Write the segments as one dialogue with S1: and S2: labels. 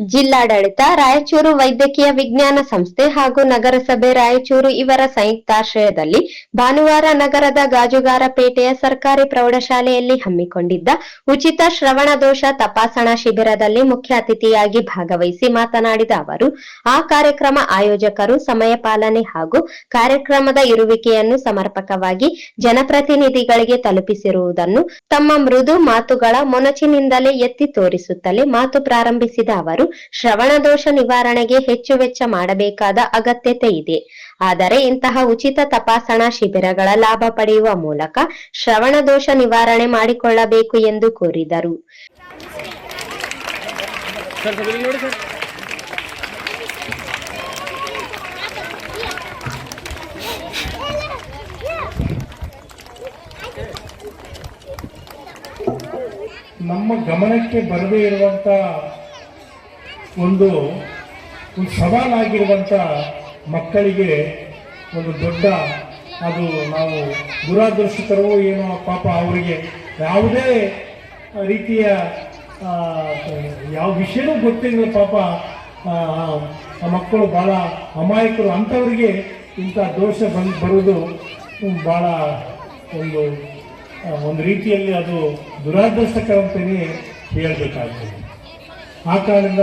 S1: ಜಿಲ್ಲಾಡಳಿತ, ರಾಯಚೂರು ವೈದ್ಯಕೀಯ ವಿಜ್ಞಾನ ಸಂಸ್ಥೆ ಹಾಗೂ ನಗರಸಭೆ ರಾಯಚೂರು ಇವರ ಸಂಯುಕ್ತಾಶ್ರಯದಲ್ಲಿ ಭಾನುವಾರ ನಗರದ ಗಾಜುಗಾರಪೇಟೆಯ ಸರ್ಕಾರಿ ಪ್ರೌಢಶಾಲೆಯಲ್ಲಿ ಹಮ್ಮಿಕೊಂಡಿದ್ದ ಉಚಿತ ಶ್ರವಣ ದೋಷ ತಪಾಸಣಾ ಶಿಬಿರದಲ್ಲಿ ಮುಖ್ಯ ಅತಿಥಿಯಾಗಿ ಭಾಗವಹಿಸಿ ಮಾತನಾಡಿದ ಅವರು, ಆ ಕಾರ್ಯಕ್ರಮ ಆಯೋಜಕರು ಸಮಯ ಪಾಲನೆ ಹಾಗೂ ಕಾರ್ಯಕ್ರಮದ ಇರುವಿಕೆಯನ್ನು ಸಮರ್ಪಕವಾಗಿ ಜನಪ್ರತಿನಿಧಿಗಳಿಗೆ ತಲುಪಿಸಿರುವುದನ್ನು ತಮ್ಮ ಮೃದು ಮಾತುಗಳ ಮೊನಚಿನಿಂದಲೇ ಎತ್ತಿ ತೋರಿಸುತ್ತಲೇ ಮಾತು ಪ್ರಾರಂಭಿಸಿದ ಅವರು ಶ್ರವಣ ದೋಷ ನಿವಾರಣೆಗೆ ಹೆಚ್ಚು ವೆಚ್ಚ ಮಾಡಬೇಕಾದ ಅಗತ್ಯತೆ ಇದೆ. ಆದರೆ ಇಂತಹ ಉಚಿತ ತಪಾಸಣಾ ಶಿಬಿರಗಳ ಲಾಭ ಪಡೆಯುವ ಮೂಲಕ ಶ್ರವಣ ದೋಷ ನಿವಾರಣೆ ಮಾಡಿಕೊಳ್ಳಬೇಕು ಎಂದು ಕೋರಿದರು.
S2: ನಮ್ಮ ಗಮನಕ್ಕೆ ಬರದೇ ಇರುವಂತ ಒಂದು ಒಂದು ಸವಾಲಾಗಿರುವಂಥ ಮಕ್ಕಳಿಗೆ ಒಂದು ದೊಡ್ಡ ಅದು ನಾವು ದುರಾದೃಷ್ಟಕರವೋ ಏನೋ ಪಾಪ ಅವರಿಗೆ ಯಾವುದೇ ರೀತಿಯ ಯಾವ ವಿಷಯನೂ ಗೊತ್ತಿಲ್ಲ ಪಾಪ ಆ, ಆ ಮಕ್ಕಳು ಭಾಳ ಅಮಾಯಕರು ಅಂಥವ್ರಿಗೆ ಇಂಥ ದೋಷ ಬಂದು ಬರುವುದು ಭಾಳ ಒಂದು ಒಂದು ರೀತಿಯಲ್ಲಿ ಅದು ದುರಾದೃಷ್ಟಕರ ಅಂತಲೇ ಹೇಳಬೇಕಾಗ್ತದೆ. ಆ ಕಾರಣದಿಂದ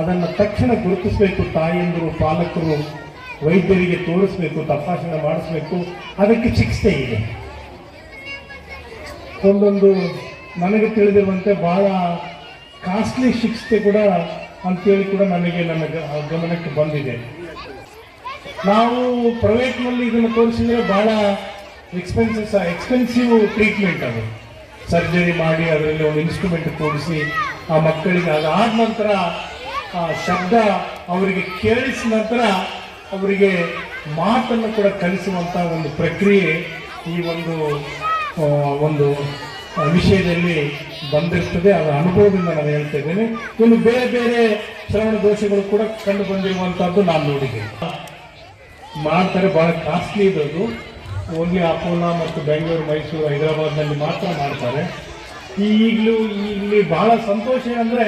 S2: ಅದನ್ನು ತಕ್ಷಣ ಗುರುತಿಸಬೇಕು ತಾಯಿಯಂದರು, ಪಾಲಕರು, ವೈದ್ಯರಿಗೆ ತೋರಿಸಬೇಕು, ತಪಾಸಣೆ ಮಾಡಿಸ್ಬೇಕು. ಅದಕ್ಕೆ ಚಿಕಿತ್ಸೆ ಇದೆ. ಒಂದೊಂದು ನನಗೆ ತಿಳಿದಿರುವಂತೆ ಭಾಳ ಕಾಸ್ಟ್ಲಿ ಚಿಕಿತ್ಸೆ ಕೂಡ ಅಂತೇಳಿ ಕೂಡ ನನಗೆ ನನ್ನ ಗಮನಕ್ಕೆ ಬಂದಿದೆ. ನಾವು ಪ್ರೈವೇಟ್ನಲ್ಲಿ ಇದನ್ನು ತೋರಿಸಿದ್ರೆ ಬಹಳ ಎಕ್ಸ್ಪೆನ್ಸಸ್ ಎಕ್ಸ್ಪೆನ್ಸಿವ್ ಟ್ರೀಟ್ಮೆಂಟ್ ಅದು. ಸರ್ಜರಿ ಮಾಡಿ ಅದರಲ್ಲಿ ಒಂದು ಇನ್ಸ್ಟ್ರೂಮೆಂಟ್ ಕೂಡಿಸಿ ಆ ಮಕ್ಕಳಿಗೆ ಅದಾದ ನಂತರ ಆ ಶಬ್ದ ಅವರಿಗೆ ಕೇಳಿಸಿದ ನಂತರ ಅವರಿಗೆ ಮಾತನ್ನು ಕೂಡ ಕಲಿಸುವಂಥ ಒಂದು ಪ್ರಕ್ರಿಯೆ ಈ ಒಂದು ಒಂದು ವಿಷಯದಲ್ಲಿ ಬಂದಿರ್ತದೆ. ಅದರ ಅನುಭವದಿಂದ ನಾನು ಹೇಳ್ತಾ ಇದ್ದೇನೆ. ಇನ್ನು ಬೇರೆ ಬೇರೆ ಶ್ರವಣ ದೋಷಗಳು ಕೂಡ ಕಂಡು ಬಂದಿರುವಂಥದ್ದು ನಾನು ನೋಡಿದ್ದೇನೆ. ಮಾಡ್ತಾರೆ, ಬಹಳ ಕಾಸ್ಟ್ಲಿ ಇದು ಅದು ಓನ್ಲಿ ಅಪೋಲಾ ಮತ್ತು ಬೆಂಗಳೂರು, ಮೈಸೂರು, ಹೈದರಾಬಾದ್ನಲ್ಲಿ ಮಾತ್ರ ಮಾಡ್ತಾರೆ. ಈಗಲೂ ಇಲ್ಲಿ ಬಹಳ ಸಂತೋಷ ಏನಂದ್ರೆ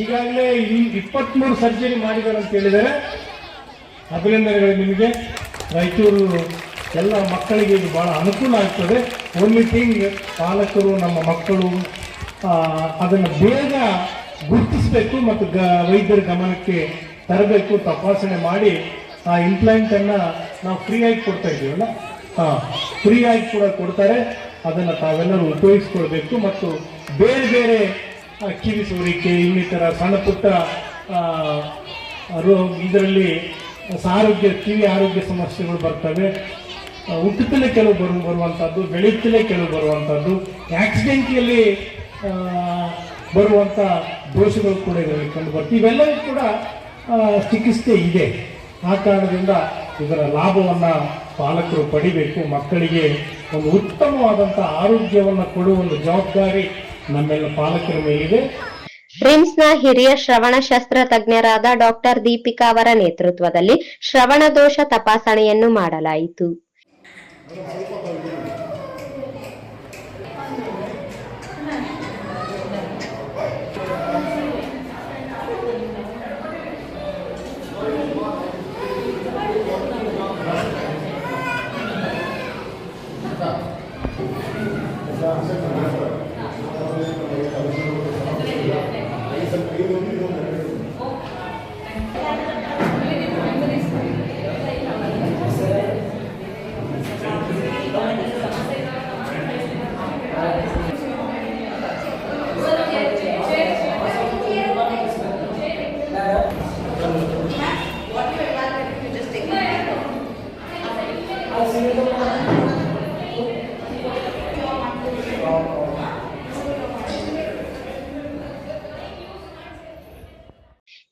S2: ಈಗಾಗಲೇ ಇಪ್ಪತ್ತ್ಮೂರು ಸರ್ಜರಿ ಮಾಡಿದ್ದಾರೆ ಅಂತ ಹೇಳಿದ್ದಾರೆ. ಅಭಿನಂದನೆಗಳು ನಿಮಗೆ. ರಾಯಚೂರು ಎಲ್ಲ ಮಕ್ಕಳಿಗೆ ಇದು ಬಹಳ ಅನುಕೂಲ ಆಗ್ತದೆ. ಓನ್ಲಿ ಥಿಂಗ್ ಪಾಲಕರು, ನಮ್ಮ ಮಕ್ಕಳು ಅದನ್ನು ಬೇಗ ಗುರುತಿಸಬೇಕು ಮತ್ತು ಗ, ವೈದ್ಯರ ಗಮನಕ್ಕೆ ತರಬೇಕು, ತಪಾಸಣೆ ಮಾಡಿ, ಆ ಇಂಪ್ಲಾಂಟನ್ನು ನಾವು ಫ್ರೀಯಾಗಿ ಕೊಡ್ತಾ ಇದ್ದೀವಲ್ಲ? ಹಾಂ ಫ್ರೀಯಾಗಿ ಕೂಡ ಕೊಡ್ತಾರೆ. ಅದನ್ನು ತಾವೆಲ್ಲರೂ ಉಪಯೋಗಿಸ್ಕೊಳ್ಬೇಕು ಮತ್ತು ಬೇರೆ ಬೇರೆ ಕಿವಿ ಸೋರಿಕೆ ಇನ್ನಿತರ ಸಣ್ಣ ಪುಟ್ಟ ಇದರಲ್ಲಿ ಆರೋಗ್ಯ ಕಿವಿ ಆರೋಗ್ಯ ಸಮಸ್ಯೆಗಳು ಬರ್ತವೆ. ಹುಟ್ಟುತ್ತಲೇ ಕೆಲವು ಬರು ಬರುವಂಥದ್ದು ಬೆಳೆಯುತ್ತಲೇ ಕೆಲವು ಬರುವಂಥದ್ದು ಆಕ್ಸಿಡೆಂಟಿಯಲ್ಲಿ ಬರುವಂಥ ದೋಷಗಳು ಕೂಡ ಇದರಲ್ಲಿ ಕಂಡು ಬರ್ತವೆ ಇವೆಲ್ಲವೂ ಕೂಡ ಚಿಕಿತ್ಸೆ ಇದೆ. ಆ ಕಾರಣದಿಂದ ಇದರ ಲಾಭವನ್ನು ಪಾಲಕರು ಪಡಿಬೇಕು, ಮಕ್ಕಳಿಗೆ ಒಂದು ಉತ್ತಮವಾದಂಥ ಆರೋಗ್ಯವನ್ನು ಕೊಡುವ ಒಂದು ಜವಾಬ್ದಾರಿ ನಮ್ಮೆಲ್ಲ ಪಾಲಕರ ಮೇಲಿದೆ.
S1: ರಿಮ್ಸ್ನ ಹಿರಿಯ ಶ್ರವಣ ಶಸ್ತ್ರ ತಜ್ಞರಾದ ಡಾಕ್ಟರ್ ದೀಪಿಕಾ ಅವರ ನೇತೃತ್ವದಲ್ಲಿ ಶ್ರವಣ ದೋಷ ತಪಾಸಣೆಯನ್ನು ಮಾಡಲಾಯಿತು. Gracias.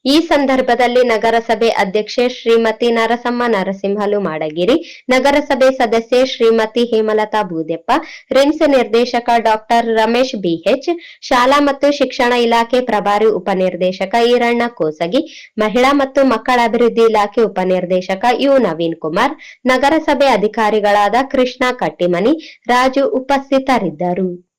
S1: ಈ ಸಂದರ್ಭದಲ್ಲಿ ನಗರಸಭೆ ಅಧ್ಯಕ್ಷೆ ಶ್ರೀಮತಿ ನರಸಮ್ಮ ನರಸಿಂಹಲು ಮಾಡಗಿರಿ, ನಗರಸಭೆ ಸದಸ್ಯೆ ಶ್ರೀಮತಿ ಹೇಮಲತಾ ಬೂದೆಪ್ಪ ರಿಮ್ಸ್ ನಿರ್ದೇಶಕ ಡಾಕ್ಟರ್ ರಮೇಶ್ ಬಿಎಚ್, ಶಾಲಾ ಮತ್ತು ಶಿಕ್ಷಣ ಇಲಾಖೆ ಪ್ರಭಾರಿ ಉಪನಿರ್ದೇಶಕ ಈರಣ್ಣ ಕೋಸಗಿ, ಮಹಿಳಾ ಮತ್ತು ಮಕ್ಕಳ ಅಭಿವೃದ್ಧಿ ಇಲಾಖೆ ಉಪನಿರ್ದೇಶಕ ಯು ನವೀನ್ ಕುಮಾರ್, ನಗರಸಭೆ ಅಧಿಕಾರಿಗಳಾದ ಕೃಷ್ಣ ಕಟ್ಟಿಮನಿ, ರಾಜು ಉಪಸ್ಥಿತರಿದ್ದರು.